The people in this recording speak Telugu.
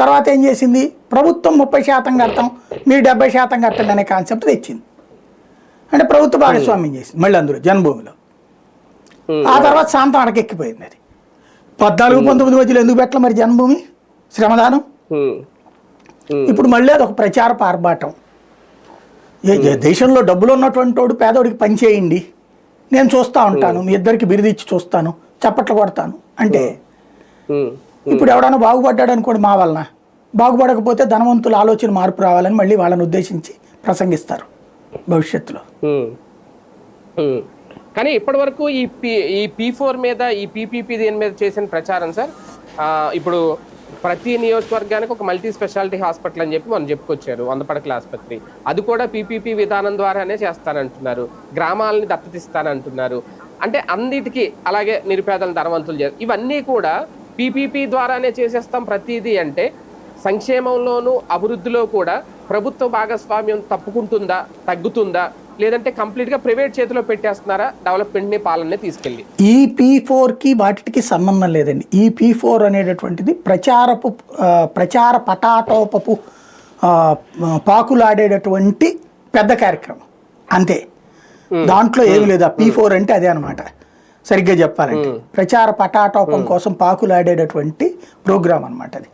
తర్వాత ఏం చేసింది? ప్రభుత్వం ముప్పై శాతం కడతాం మీరు డెబ్బై శాతం కట్టండి అనే కాన్సెప్ట్ తెచ్చింది. అంటే ప్రభుత్వ భాగస్వామ్యం చేసింది మళ్ళీ అందులో జన్మభూమిలో. ఆ తర్వాత శాంతం అడకెక్కిపోయింది అది. పద్నాలుగు పంతొమ్మిది మధ్యలో ఎందుకు పెట్టలే మరి జన్మభూమి? శ్రమదానం? ఇప్పుడు మళ్ళీ అది ఒక ప్రచార ఏ దేశంలో డబ్బులు ఉన్నటువంటి వాడు పేదోడికి పని చేయండి. నేను చూస్తూ ఉంటాను మీ ఇద్దరికి బిరుదిచ్చి చూస్తాను చప్పట్లు కొడతాను అంటే ఇప్పుడు ఎవడన్నా బాగుపడ్డాడు అనుకోండి మా వలన. బాగుపడకపోతే ధనవంతుల ఆలోచన మార్పు రావాలని మళ్ళీ వాళ్ళని ఉద్దేశించి ప్రసంగిస్తారు భవిష్యత్తులో. కానీ ఇప్పటి వరకు ఈ పీ ఈ పీ ఫోర్ మీద ఈ పీపీపీ దీని మీద చేసిన ప్రచారం సార్? ఇప్పుడు ప్రతి నియోజకవర్గానికి ఒక మల్టీ స్పెషాలిటీ హాస్పిటల్ అని చెప్పి మనం చెప్పుకొచ్చారు వంద పడకల ఆసుపత్రి. అది కూడా పీపీపీ విధానం ద్వారానే చేస్తానంటున్నారు. గ్రామాలని దత్తతిస్తానంటున్నారు. అంటే అన్నిటికీ అలాగే నిరుపేదల ధనవంతులు చే- ఇవన్నీ కూడా పీపీపీ ద్వారానే చేసేస్తాం ప్రతిదీ అంటే సంక్షేమంలోనూ అభివృద్ధిలో కూడా ప్రభుత్వ భాగస్వామ్యం తప్పుకుంటుందా తగ్గుతుందా లేదంటే కంప్లీట్గా ప్రైవేట్ చేతిలో పెట్టేస్తున్నారా డెవలప్మెంట్ని పాలనే తీసుకెళ్ళి. ఈ పీ ఫోర్కి వాటికి సంబంధం లేదండి. ఈ పీ ఫోర్ అనేటటువంటిది ప్రచారపు ప్రచార పటాటోపపు పాకులాడేటటువంటి పెద్ద కార్యక్రమం. అంతే. దాంట్లో ఏమి లేదు. ఆ పీ ఫోర్ అంటే అదే అనమాట సరిగ్గా చెప్పాలంటే. ప్రచార పటాటోపం కోసం పాకులాడేటటువంటి ప్రోగ్రామ్ అనమాట అది.